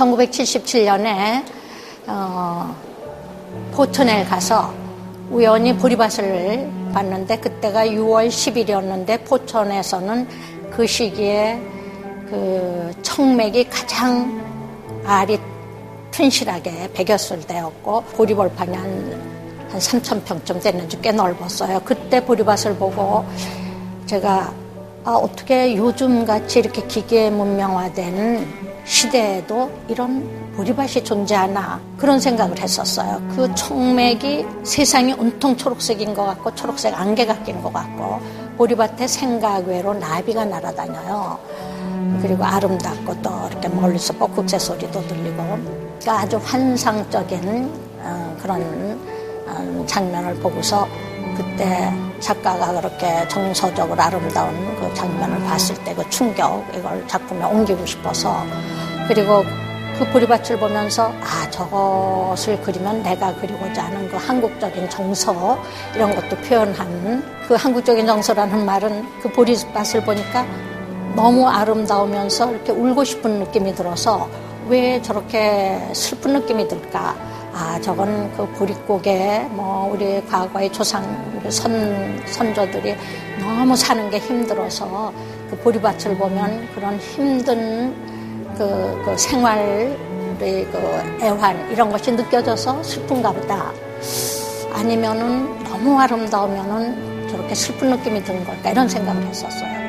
1977년에 어, 포천에 가서 우연히 보리밭을 봤는데 그때가 6월 10일이었는데 포천에서는 그 시기에 그 청맥이 가장 알이 튼실하게 배겼을 때였고 보리벌판이 한, 한 3천 평쯤 됐는지 꽤 넓었어요. 그때 보리밭을 보고 제가 아, 어떻게 요즘 같이 이렇게 기계 문명화된 시대에도 이런 보리밭이 존재하나 그런 생각을 했었어요. 그 청맥이 세상이 온통 초록색인 것 같고 초록색 안개가 낀 것 같고 보리밭에 생각 외로 나비가 날아다녀요. 그리고 아름답고 또 이렇게 멀리서 뻐국새 소리도 들리고 그러니까 아주 환상적인 어, 그런 어, 장면을 보고서 그때 작가가 그렇게 정서적으로 아름다운 그 장면을 봤을 때 그 충격 이걸 작품에 옮기고 싶어서 그리고 그 보리밭을 보면서 아 저것을 그리면 내가 그리고자 하는 그 한국적인 정서 이런 것도 표현한 그 한국적인 정서라는 말은 그 보리밭을 보니까 너무 아름다우면서 이렇게 울고 싶은 느낌이 들어서 왜 저렇게 슬픈 느낌이 들까? 아, 저건 그 보릿고개, 뭐, 우리 과거의 조상, 선, 선조들이 너무 사는 게 힘들어서 그 보리밭을 보면 그런 힘든 그, 그 생활의 그 애환, 이런 것이 느껴져서 슬픈가 보다. 아니면은 너무 아름다우면은 저렇게 슬픈 느낌이 드는 걸까? 이런 생각을 했었어요.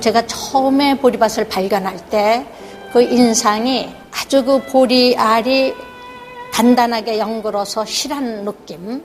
제가 처음에 보리밭을 발견할 때 그 인상이 아주 그 보리알이 단단하게 연그러서 실한 느낌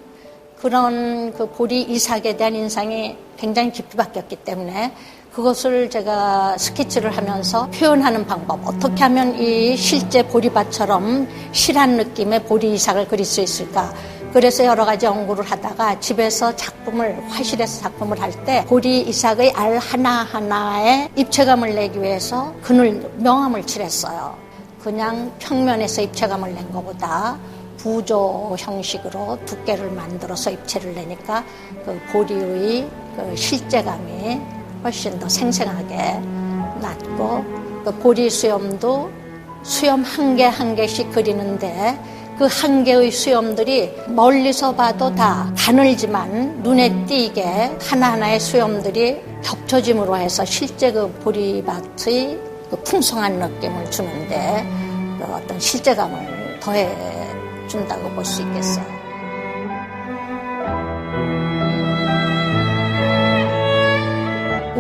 그런 그 보리 이삭에 대한 인상이 굉장히 깊이 바뀌었기 때문에 그것을 제가 스케치를 하면서 표현하는 방법 어떻게 하면 이 실제 보리밭처럼 실한 느낌의 보리 이삭을 그릴 수 있을까 그래서 여러 가지 연구를 하다가 집에서 작품을 화실에서 작품을 할 때 보리 이삭의 알 하나하나에 입체감을 내기 위해서 그늘 명암을 칠했어요. 그냥 평면에서 입체감을 낸 것보다 부조 형식으로 두께를 만들어서 입체를 내니까 그 보리의 그 실제감이 훨씬 더 생생하게 났고 그 보리 수염도 수염 한 개한 개씩 그리는데 그한 개의 수염들이 멀리서 봐도 다 가늘지만 눈에 띄게 하나하나의 수염들이 겹쳐짐으로 해서 실제 그 보리밭의 그 풍성한 느낌을 주는데 그 어떤 실제감을 더해 준다고 볼 수 있겠어요.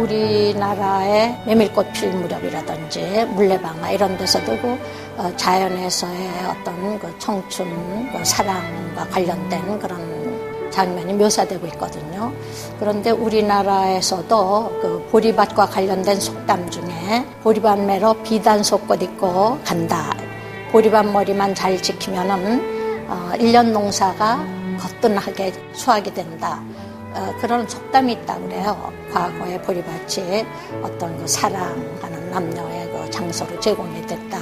우리나라의 메밀꽃 필 무렵이라든지 물레방아 이런 데서도 그 어, 자연에서의 어떤 그 청춘, 그 사랑과 관련된 그런 장면이 묘사되고 있거든요. 그런데 우리나라에서도 그 보리밭과 관련된 속담 중에 보리밭 매러 비단 속꽃 입고 간다. 보리밭 머리만 잘 지키면은 어, 1년 농사가 거뜬하게 수확이 된다. 어, 그런 속담이 있다고 그래요. 과거의 보리밭이 어떤 그 사랑하는 남녀의 그 장소로 제공이 됐다.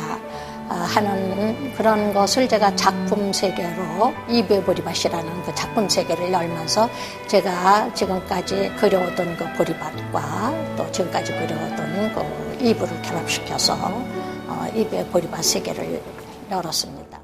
어, 하는 그런 것을 제가 작품 세계로 이배 보리밭이라는 그 작품 세계를 열면서 제가 지금까지 그려오던 그 보리밭과 또 지금까지 그려오던 그 이불을 결합시켜서 어, 이배 보리밭 세계를 열었습니다.